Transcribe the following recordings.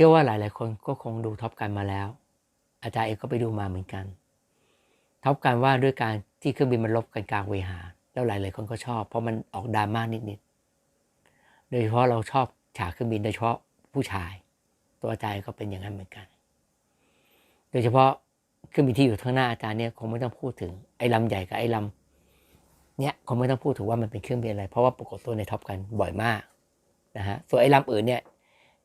ชื่อว่าหลาย ๆ คนก็คงดูท็อปกันมาแล้ว อาจารย์เองก็ไปดูมาเหมือนกันท็อปกันว่าด้วยการที่เครื่องบินมันลบกันกลางเวหา แล้วหลาย ๆ คนก็ชอบ เพราะมันออกดราม่านิด ๆ โดยเฉพาะเราชอบฉากเครื่องบินโดยเฉพาะผู้ชาย ตัวอาจารย์ก็เป็นอย่างนั้นเหมือนกัน โดยเฉพาะเครื่องบินที่อยู่ข้างหน้าอาจารย์เนี่ยคงไม่ต้องพูดถึงไอ้ลำใหญ่กับไอ้ลำเนี่ยคงไม่ต้องพูดถึงว่ามันเป็นเครื่องบินอะไร เพราะว่าปรากฏตัวในท็อปกันบ่อยมากนะฮะส่วนไอ้ลำอื่นเนี่ย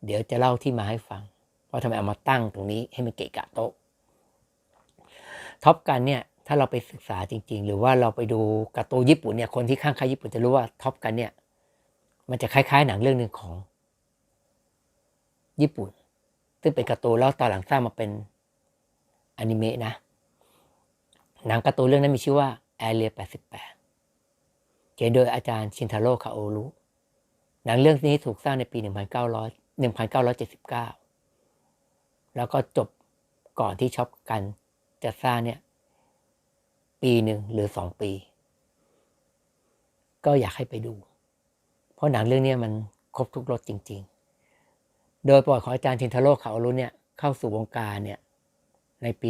เดี๋ยวจะเล่าที่มาให้ฟังว่าทำไมเอามาตั้งตรงนี้ให้มันเกะกะโต๊ะท็อปกันเนี่ยถ้าเราไปศึกษาจริง ๆ หรือว่าเราไปดูการ์ตูนญี่ปุ่นเนี่ยคนที่ข้างใครญี่ปุ่นจะรู้ว่าท็อปกันเนี่ยมันจะคล้ายๆ หนังเรื่องหนึ่งของ ญี่ปุ่น ซึ่งเป็นการ์ตูนแล้วตอนหลังสร้างมาเป็นอนิเมะนะ หนังการ์ตูนเรื่องนั้นมีชื่อว่า Area 88เขียนโดยอาจารย์ชินทาโร่คาโอรุหนังเรื่องนี้ถูกสร้างในปี 1900 1979 แล้วก็จบก่อนที่ช็อปกันจะสร้างเนี่ย ปีหนึ่งหรือสองปี ก็อยากให้ไปดู เพราะหนังเรื่องนี้มันครบทุกรสจริง ๆ โดยประวัติของอาจารย์ทินทโร่เขาอรุณเนี่ย เข้าสู่วงการเนี่ย ในปี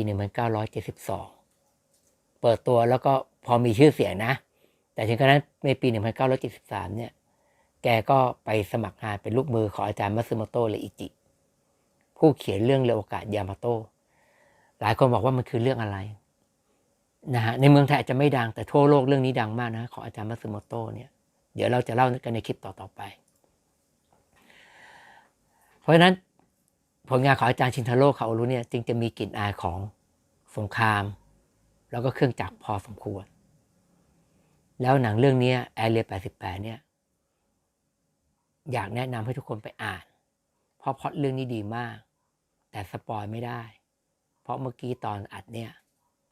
1972 เปิดตัวแล้วก็พอมีชื่อเสียงนะ แต่ถึงกระนั้นในปี 1973 เนี่ย แกก็ไปสมัครงานเป็นลูกมือของอาจารย์มัตสึโมโตะเลอิจิ ผู้เขียนเรื่องเรือโอกาสยามาโตะหลายคนบอกว่ามันคือเรื่องอะไรนะฮะในเมืองไทยอาจจะไม่ดังแต่ทั่วโลกเรื่องนี้ดังมากนะของอาจารย์มัตสึโมโตะเนี่ยเดี๋ยวเราจะเล่ากันในคลิปต่อๆไป เพราะฉะนั้นผลงานของอาจารย์ชินทาโร่คาโอรุเนี่ยจึงจะมีกลิ่นอายของสงคราม แล้วก็เครื่องจักรพอสมควร แล้วหนังเรื่องนี้แอเรีย 88 เนี่ย อยากแนะนำให้ทุกคนไปอ่าน เพราะพล็อตเรื่องนี้ดีมาก แต่สปอยไม่ได้ เพราะเมื่อกี้ตอนอัดเนี่ย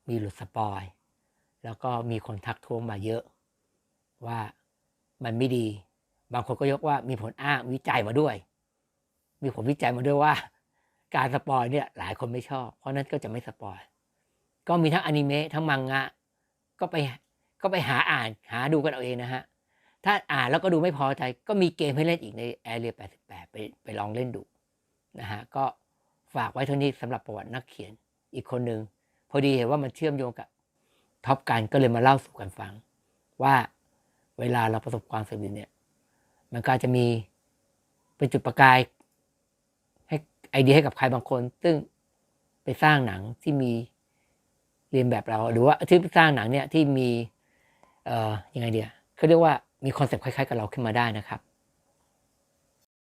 มีหลุดสปอยแล้วก็มีคนทักท้วงมาเยอะ ว่ามันไม่ดี บางคนก็ยกว่ามีผลอ้างวิจัยมาด้วย มีผลวิจัยมาด้วยว่า การสปอยเนี่ยหลายคนไม่ชอบ เพราะนั้นก็จะไม่สปอยก็มีทั้งอนิเมะทั้งมังงะ ก็ไปก็ไปหาอ่านหาดูกันเอาเองนะฮะ ถ้าอ่านแล้วก็ดูไม่พอใจก็มีเกมให้เล่นอีกใน Area 88 ไปไปลองเล่นดูนะฮะก็ฝากไว้เท่านี้สำหรับประวัตินักเขียนอีกคนหนึ่งพอดีเห็นว่ามันเชื่อมโยงกับท็อปกันก็เลยมาเล่าสู่กันฟัง ว่าเวลาเราประสบความสำเร็จเนี่ยมันก็จะมีเป็นจุดประกาย ให้ไอเดียให้กับใครบางคน ซึ่งไปสร้างหนังที่มีเรียนแบบเรา หรือว่าที่สร้างหนังเนี่ยที่มีเอ่อยังไงเดียเขาเรียกว่า มีคอนเซ็ปต์คล้ายๆกับเราขึ้นมาได้นะครับ